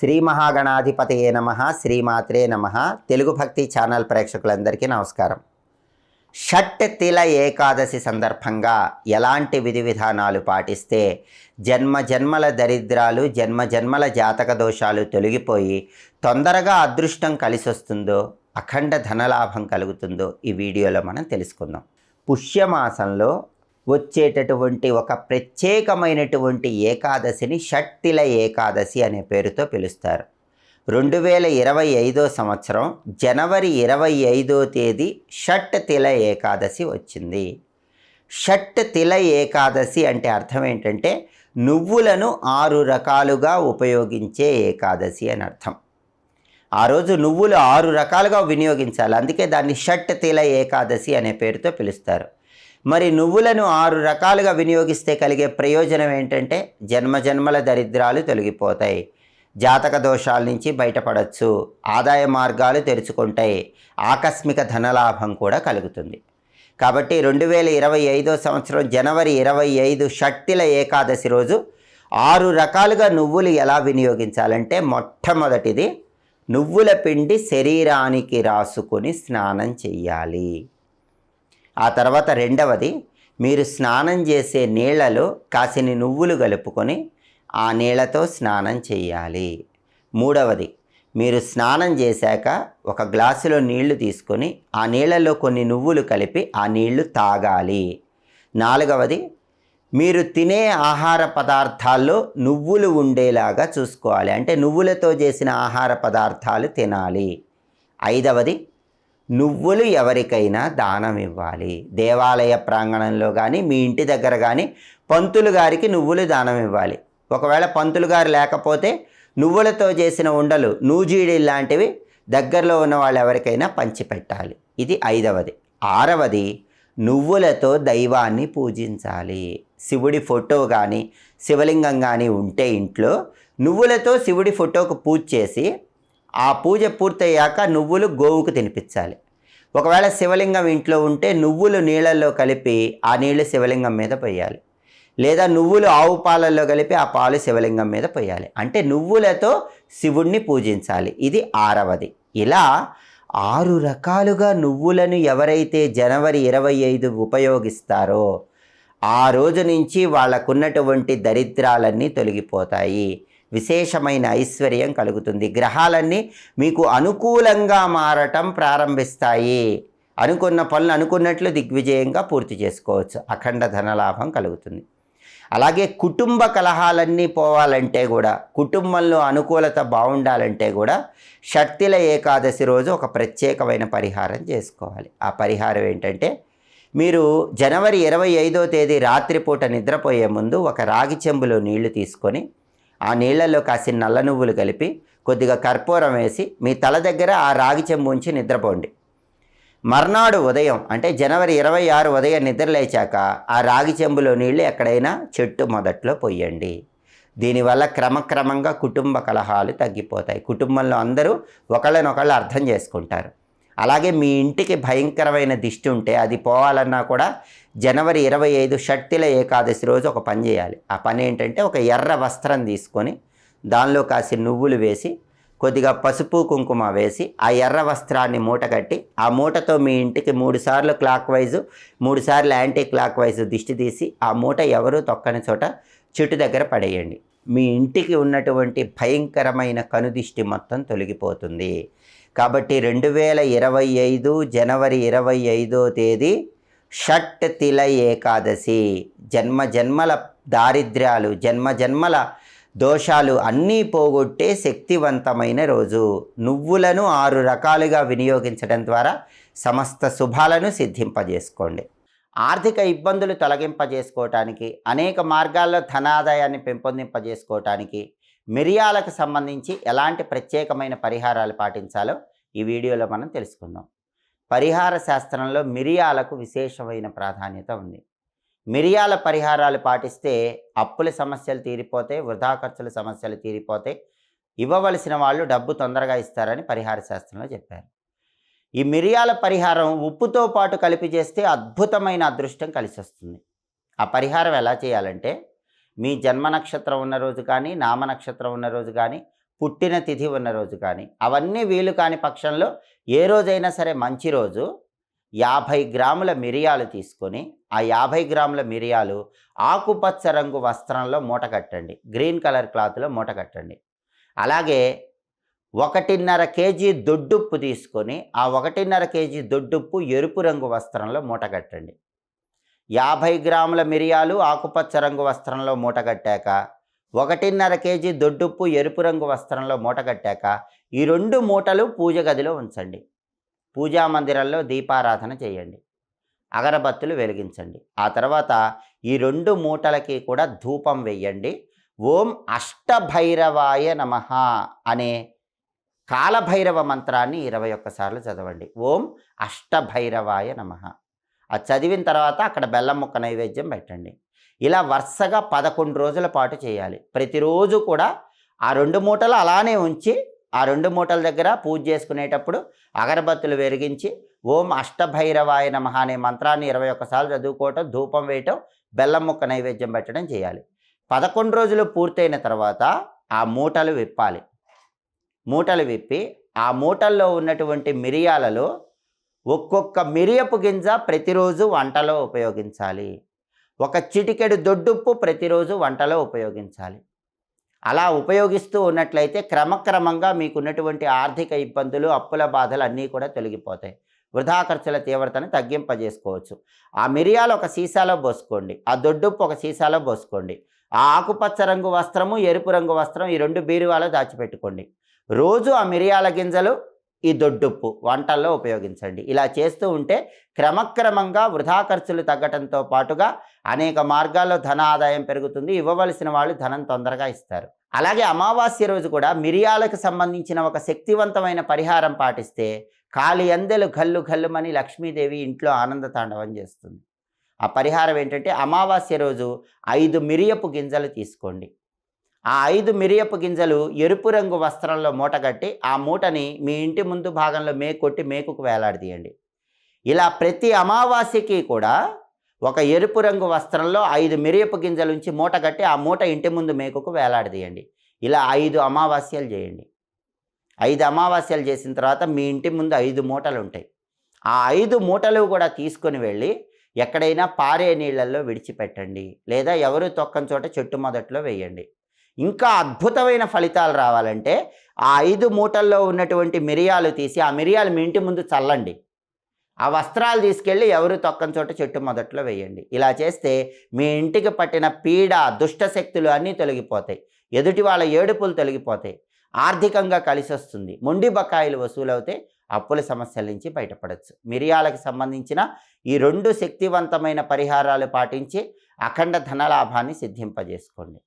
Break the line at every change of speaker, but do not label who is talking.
శ్రీ మహాగణాధిపతయే నమ శ్రీమాత్రే నమ. తెలుగు భక్తి ఛానల్ ప్రేక్షకులందరికీ నమస్కారం. షట్ తిల ఏకాదశి సందర్భంగా ఎలాంటి విధి విధానాలు పాటిస్తే జన్మ జన్మల దరిద్రాలు జన్మ జన్మల జాతక దోషాలు తొలగిపోయి తొందరగా అదృష్టం కలిసి వస్తుందో అఖండ ధనలాభం కలుగుతుందో ఈ వీడియోలో మనం తెలుసుకుందాం. పుష్యమాసంలో వచ్చేటటువంటి ఒక ప్రత్యేకమైనటువంటి ఏకాదశిని షట్తిల ఏకాదశి అనే పేరుతో పిలుస్తారు. రెండు వేల ఇరవై ఐదో సంవత్సరం జనవరి ఇరవై ఐదో తేదీ షట్ తిల ఏకాదశి వచ్చింది. షట్ తిల ఏకాదశి అంటే అర్థం ఏంటంటే నువ్వులను ఆరు రకాలుగా ఉపయోగించే ఏకాదశి అని అర్థం. ఆ రోజు నువ్వులు ఆరు రకాలుగా వినియోగించాలి. అందుకే దాన్ని షట్ తిల ఏకాదశి అనే పేరుతో పిలుస్తారు. మరి నువ్వులను ఆరు రకాలుగా వినియోగిస్తే కలిగే ప్రయోజనం ఏంటంటే జన్మ జన్మల దరిద్రాలు తొలగిపోతాయి. జాతక దోషాల నుంచి బయటపడవచ్చు ఆదాయ మార్గాలు తెరుచుకుంటాయి. ఆకస్మిక ధనలాభం కూడా కలుగుతుంది. కాబట్టి రెండు వేల ఇరవై ఐదో సంవత్సరం జనవరి ఇరవై ఐదు షట్టిల ఏకాదశి రోజు ఆరు రకాలుగా నువ్వులు ఎలా వినియోగించాలంటే మొట్టమొదటిది నువ్వుల పిండి శరీరానికి రాసుకొని స్నానం చెయ్యాలి. ఆ తర్వాత రెండవది మీరు స్నానం చేసే నీళ్ళలో కాసిని నువ్వులు కలుపుకొని ఆ నీళ్ళతో స్నానం చేయాలి. మూడవది మీరు స్నానం చేశాక ఒక గ్లాసులో నీళ్ళు తీసుకొని ఆ నీళ్ళలో కొన్ని నువ్వులు కలిపి ఆ నీళ్ళు తాగాలి. నాలుగవది మీరు తినే ఆహార పదార్థాల్లో నువ్వులు ఉండేలాగా చూసుకోవాలి. అంటే నువ్వులతో చేసిన ఆహార పదార్థాలు తినాలి. ఐదవది నువ్వులు ఎవరికైనా దానం ఇవ్వాలి. దేవాలయ ప్రాంగణంలో కానీ మీ ఇంటి దగ్గర కానీ పంతులు గారికి నువ్వులు దానం ఇవ్వాలి. ఒకవేళ పంతులు గారు లేకపోతే నువ్వులతో చేసిన ఉండలు నూజీడి లాంటివి దగ్గరలో ఉన్న వాళ్ళు ఎవరికైనా పంచిపెట్టాలి. ఇది ఐదవది. ఆరవది నువ్వులతో దైవాన్ని పూజించాలి. శివుడి ఫోటో కానీ శివలింగం కానీ ఉంటే ఇంట్లో నువ్వులతో శివుడి ఫోటోకు పూజ చేసి ఆ పూజ పూర్తయ్యాక నువ్వులు గోవుకు తినిపించాలి. ఒకవేళ శివలింగం ఇంట్లో ఉంటే నువ్వులు నీళ్ళల్లో కలిపి ఆ నీళ్ళు శివలింగం మీద పోయాలి లేదా నువ్వులు ఆవు పాలల్లో కలిపి ఆ పాలు శివలింగం మీద పోయాలి అంటే నువ్వులతో శివుణ్ణి పూజించాలి. ఇది ఆరవది. ఇలా ఆరు రకాలుగా నువ్వులను ఎవరైతే జనవరి ఇరవై ఐదు ఉపయోగిస్తారో ఆ రోజు నుంచి వాళ్ళకున్నటువంటి దరిద్రాలన్నీ తొలగిపోతాయి. విశేషమైన ఐశ్వర్యం కలుగుతుంది. గ్రహాలన్నీ మీకు అనుకూలంగా మారటం ప్రారంభిస్తాయి. అనుకున్న పనులు అనుకున్నట్లు దిగ్విజయంగా పూర్తి చేసుకోవచ్చు. అఖండ ధనలాభం కలుగుతుంది. అలాగే కుటుంబ కలహాలన్నీ పోవాలంటే కూడా కుటుంబంలో అనుకూలత బాగుండాలంటే కూడా షట్తిల ఏకాదశి రోజు ఒక ప్రత్యేకమైన పరిహారం చేసుకోవాలి. ఆ పరిహారం ఏంటంటే మీరు జనవరి ఇరవై ఐదో తేదీ రాత్రిపూట నిద్రపోయే ముందు ఒక రాగి చెంబులో నీళ్ళు తీసుకొని ఆ నీళ్ళలో కాసిన నల్ల నువ్వులు కలిపి కొద్దిగా కర్పూరం వేసి మీ తల దగ్గర ఆ రాగి చెంబు ఉంచి నిద్రపోండి. మర్నాడు ఉదయం అంటే జనవరి ఇరవై ఆరు ఉదయం నిద్ర లేచాక ఆ రాగి చెంబులో నీళ్ళు ఎక్కడైనా చెట్టు మొదట్లో పోయండి. దీనివల్ల క్రమక్రమంగా కుటుంబ కలహాలు తగ్గిపోతాయి. కుటుంబంలో అందరూ ఒకళ్ళనొకళ్ళు అర్థం చేసుకుంటారు. అలాగే మీ ఇంటికి భయంకరమైన దిష్టి ఉంటే అది పోవాలన్నా కూడా జనవరి ఇరవై ఐదు షట్టిల ఏకాదశి రోజు ఒక పని చేయాలి. ఆ పని ఏంటంటే ఒక ఎర్ర వస్త్రం తీసుకొని దానిలో కాసి నువ్వులు వేసి కొద్దిగా పసుపు కుంకుమ వేసి ఆ ఎర్ర వస్త్రాన్ని మూట కట్టి ఆ మూటతో మీ ఇంటికి మూడుసార్లు క్లాక్ వైజు మూడు సార్లు యాంటీ క్లాక్ వైజు దిష్టి తీసి ఆ మూట ఎవరూ తొక్కని చోట చెట్టు దగ్గర పడేయండి. మీ ఇంటికి ఉన్నటువంటి భయంకరమైన కనుదిష్టి మొత్తం తొలగిపోతుంది. కాబట్టి రెండు వేల ఇరవై ఐదు జనవరి ఇరవై ఐదో తేదీ షట్ తిల ఏకాదశి. జన్మ జన్మల దారిద్ర్యాలు జన్మ జన్మల దోషాలు అన్నీ పోగొట్టే శక్తివంతమైన రోజు. నువ్వులను ఆరు రకాలుగా వినియోగించడం ద్వారా సమస్త శుభాలను సిద్ధింపజేసుకోండి. ఆర్థిక ఇబ్బందులు తొలగింపజేసుకోవటానికి అనేక మార్గాల్లో ధనాదాయాన్ని పెంపొందింపజేసుకోవటానికి మిరియాలకు సంబంధించి ఎలాంటి ప్రత్యేకమైన పరిహారాలు పాటించాలో ఈ వీడియోలో మనం తెలుసుకుందాం. పరిహార శాస్త్రంలో మిరియాలకు విశేషమైన ప్రాధాన్యత ఉంది. మిరియాల పరిహారాలు పాటిస్తే అప్పుల సమస్యలు తీరిపోతాయి వృధా ఖర్చుల సమస్యలు తీరిపోతాయి. ఇవ్వవలసిన వాళ్ళు డబ్బు తొందరగా ఇస్తారని పరిహార శాస్త్రంలో చెప్పారు. ఈ మిరియాల పరిహారం ఉప్పుతో పాటు కలిపి చేస్తే అద్భుతమైన అదృష్టం కలిసి వస్తుంది ఆ పరిహారం ఎలా చేయాలంటే మీ జన్మ నక్షత్రం ఉన్న రోజు కానీ నామ నక్షత్రం ఉన్న రోజు కానీ పుట్టిన తిథి ఉన్న రోజు కానీ అవన్నీ వీలు కాని పక్షంలో ఏ రోజైనా సరే మంచి రోజు యాభై గ్రాముల మిరియాలు తీసుకొని ఆ యాభై గ్రాముల మిరియాలు ఆకుపచ్చ రంగు వస్త్రంలో మూట కట్టండి. గ్రీన్ కలర్ క్లాత్లో మూట కట్టండి. అలాగే ఒకటిన్నర కేజీ దొడ్డుప్పు తీసుకొని ఆ ఒకటిన్నర కేజీ దొడ్డుప్పు ఎరుపు రంగు వస్త్రంలో మూట కట్టండి. యాభై గ్రాముల మిరియాలు ఆకుపచ్చ రంగు వస్త్రంలో మూట కట్టాక ఒకటిన్నర కేజీ దొడ్డుప్పు ఎరుపు రంగు వస్త్రంలో మూట కట్టాక ఈ రెండు మూటలు పూజ గదిలో ఉంచండి. పూజా మందిరంలో దీపారాధన చేయండి. అగరబత్తులు వెలిగించండి. ఆ తర్వాత ఈ రెండు మూటలకి కూడా ధూపం వెయ్యండి. ఓం అష్టభైరవాయ నమ అనే కాలభైరవ మంత్రాన్ని ఇరవై ఒక్కసార్లు చదవండి. ఓం అష్టభైరవాయ నమ. అది చదివిన తర్వాత అక్కడ బెల్లం ముక్క నైవేద్యం పెట్టండి. ఇలా వరుసగా పదకొండు రోజుల పాటు చేయాలి. ప్రతిరోజు కూడా ఆ రెండు మూటలు అలానే ఉంచి ఆ రెండు మూటల దగ్గర పూజ చేసుకునేటప్పుడు అగరబత్తులు వెలిగించి ఓం అష్టభైరవాయ నమ అనే మంత్రాన్ని ఇరవై ఒక్కసార్లు చదువుకోవటం ధూపం వేయటం బెల్లం ముక్క నైవేద్యం పెట్టడం చేయాలి. పదకొండు రోజులు పూర్తయిన తర్వాత ఆ మూటలు విప్పాలి. మూటలు విప్పి ఆ మూటల్లో ఉన్నటువంటి మిరియాలలో ఒక్కొక్క మిరియపు గింజ ప్రతిరోజు వంటలో ఉపయోగించాలి. ఒక చిటికెడు దొడ్డుప్పు ప్రతిరోజు వంటలో ఉపయోగించాలి. అలా ఉపయోగిస్తూ ఉన్నట్లయితే క్రమక్రమంగా మీకున్నటువంటి ఆర్థిక ఇబ్బందులు అప్పుల బాధలు అన్నీ కూడా తొలగిపోతాయి. వృధా ఖర్చుల తీవ్రతను తగ్గింపజేసుకోవచ్చు. ఆ మిరియాలు ఒక సీసాలో పోసుకోండి. ఆ దొడ్డుప్పు ఒక సీసాలో పోసుకోండి. ఆ ఆకుపచ్చ రంగు వస్త్రము ఎరుపు రంగు వస్త్రం ఈ రెండు బీరువాలో దాచిపెట్టుకోండి. రోజు ఆ మిరియాల గింజలు ఈ దొడ్డుప్పు వంటల్లో ఉపయోగించండి. ఇలా చేస్తూ ఉంటే క్రమక్రమంగా వృధా ఖర్చులు తగ్గటంతో పాటుగా అనేక మార్గాల్లో ధన ఆదాయం పెరుగుతుంది. ఇవ్వవలసిన వాళ్ళు ధనం తొందరగా ఇస్తారు. అలాగే అమావాస్య రోజు కూడా మిరియాలకు సంబంధించిన ఒక శక్తివంతమైన పరిహారం పాటిస్తే కాలి అందెలు గల్లు గల్లుమని లక్ష్మీదేవి ఇంట్లో ఆనంద తాండవం చేస్తుంది. ఆ పరిహారం ఏంటంటే అమావాస్య రోజు ఐదు మిరియపు గింజలు తీసుకోండి. ఆ ఐదు మిరియపు గింజలు ఎరుపు రంగు వస్త్రంలో మూటగట్టి ఆ మూటని మీ ఇంటి ముందు భాగంలో మేకొట్టి మేకుకు వేలాడదీయండి. ఇలా ప్రతి అమావాస్యకి కూడా ఒక ఎరుపు రంగు వస్త్రంలో ఐదు మిరియపు గింజలు ఉంచి మూట కట్టి ఆ మూట ఇంటి ముందు మేకుకు వేలాడదీయండి. ఇలా ఐదు అమావాస్యలు చేయండి. ఐదు అమావాస్యలు చేసిన తర్వాత మీ ఇంటి ముందు ఐదు మూటలు ఉంటాయి. ఆ ఐదు మూటలు కూడా తీసుకొని వెళ్ళి ఎక్కడైనా పారే నీళ్ళల్లో విడిచిపెట్టండి. లేదా ఎవరు తొక్కని చోట చెట్టు మొదట్లో వేయండి. ఇంకా అద్భుతమైన ఫలితాలు రావాలంటే ఆ ఐదు మూటల్లో ఉన్నటువంటి మిరియాలు తీసి ఆ మిరియాలు మీ ఇంటి ముందు చల్లండి. ఆ వస్త్రాలు తీసుకెళ్ళి ఎవరు తొక్కని చోట చెట్టు మొదట్లో వేయండి. ఇలా చేస్తే మీ ఇంటికి పట్టిన పీడ దుష్ట శక్తులు అన్నీ తొలగిపోతాయి. ఎదుటి వాళ్ళ ఏడుపులు తొలగిపోతాయి. ఆర్థికంగా కలిసి వస్తుంది మొండి బకాయిలు వసూలవుతే అప్పుల సమస్యల నుంచి బయటపడవచ్చు మిరియాలకు సంబంధించిన ఈ రెండు శక్తివంతమైన పరిహారాలు పాటించి అఖండ ధనలాభాన్ని సిద్ధింపజేసుకోండి.